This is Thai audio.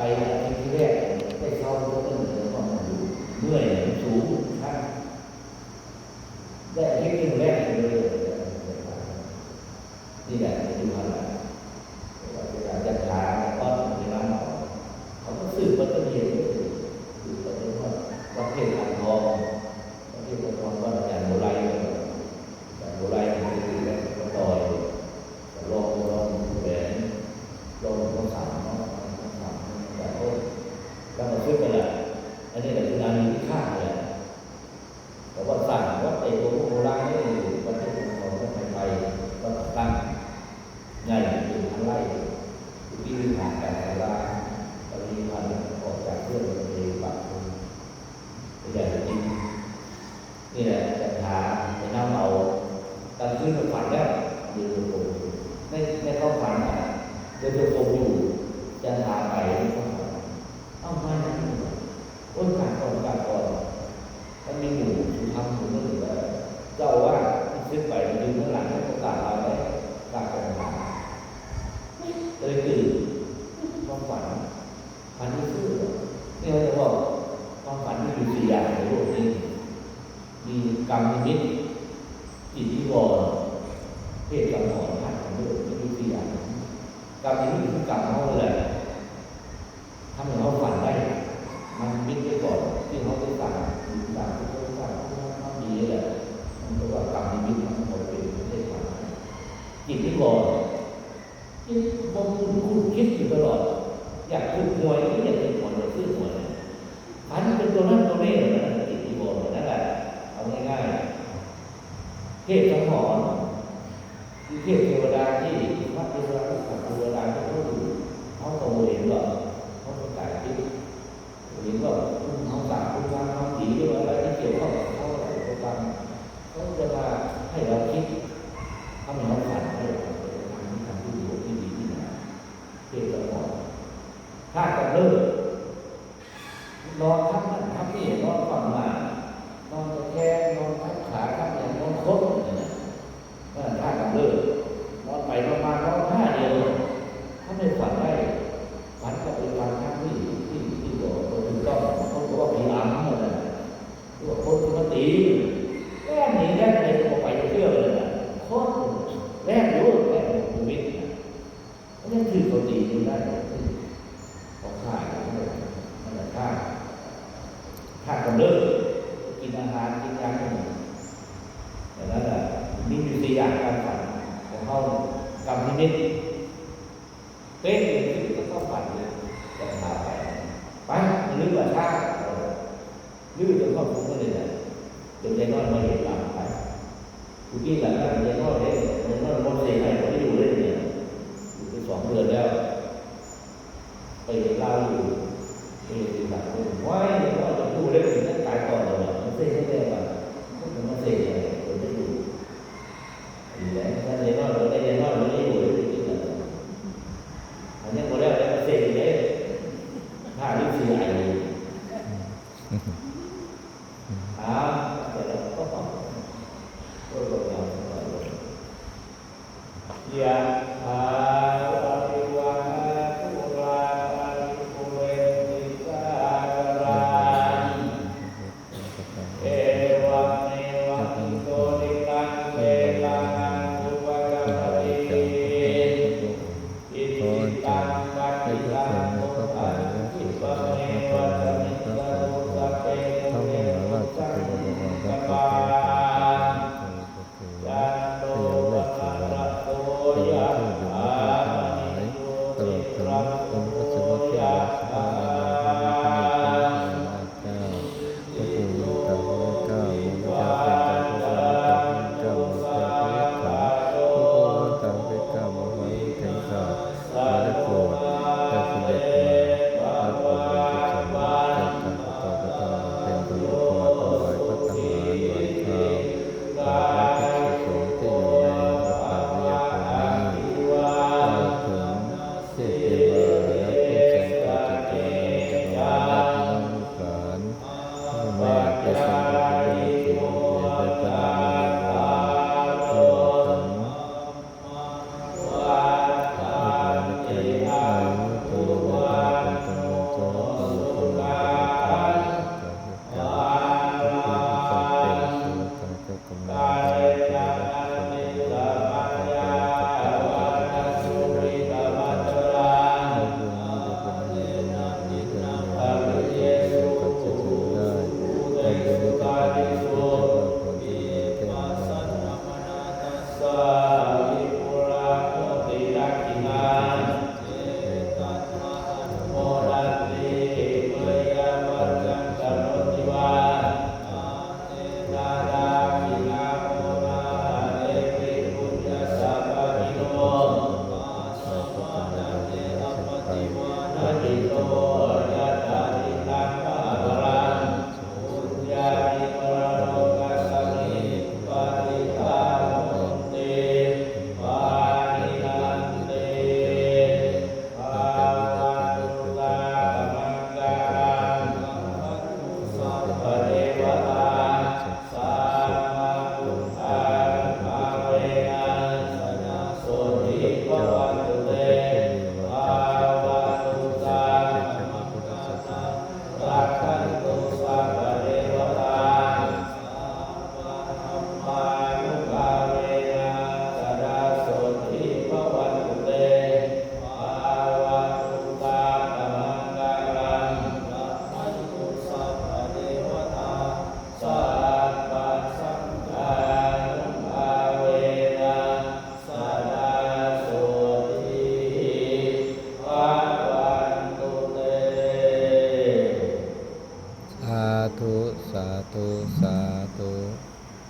ไปที่แรกไปเข้าก็ต้องเหลือความรู้เมื่อยสูงข้างแต่ที่หนึ่งแรก กับที่มันกับเขาเลยถ้ามันเขาฝันได้ มันวิ่ไปก่อนที่เขาติดตามติดตามที่เขาติดตามเขาดีเลยมันก็ว่ากรรมนิมิตมันหมดเป็นประเทศฝันจิตที่บอนจิตบ่มคุณคิดอยู่ตลอด อยากถูกหวยก็อยากถูกหวยซื้อหวยอันเป็นตัวนั้นตัวนี้นะจิตที่ก่อนนั่นแหละเอาง่ายๆเทศทั้งหมดเทศ นี่คือตัวอย่างการฝันของห้องกรรมนิมิตเป๊ะเลยวก็ต้อฝันเลยแต่พาไปไปนลื่นกว่าท่าลื่นจนครอบคลุมก็เลยนะจนใจนอนมาเห็นหลังไปกูกินหลังก็ใจนอนเลยมันนอนมันเสียไปมันได้อยู่เลยเนี่ยอยู่ไปสองเดือนแล้วไปเล่าอยู่มีแบบว่าว่าจะพูดได้ถึงนั้นตายก่อนเลยมันเสียใจแบบมันเสีย วนตัวและทุกคน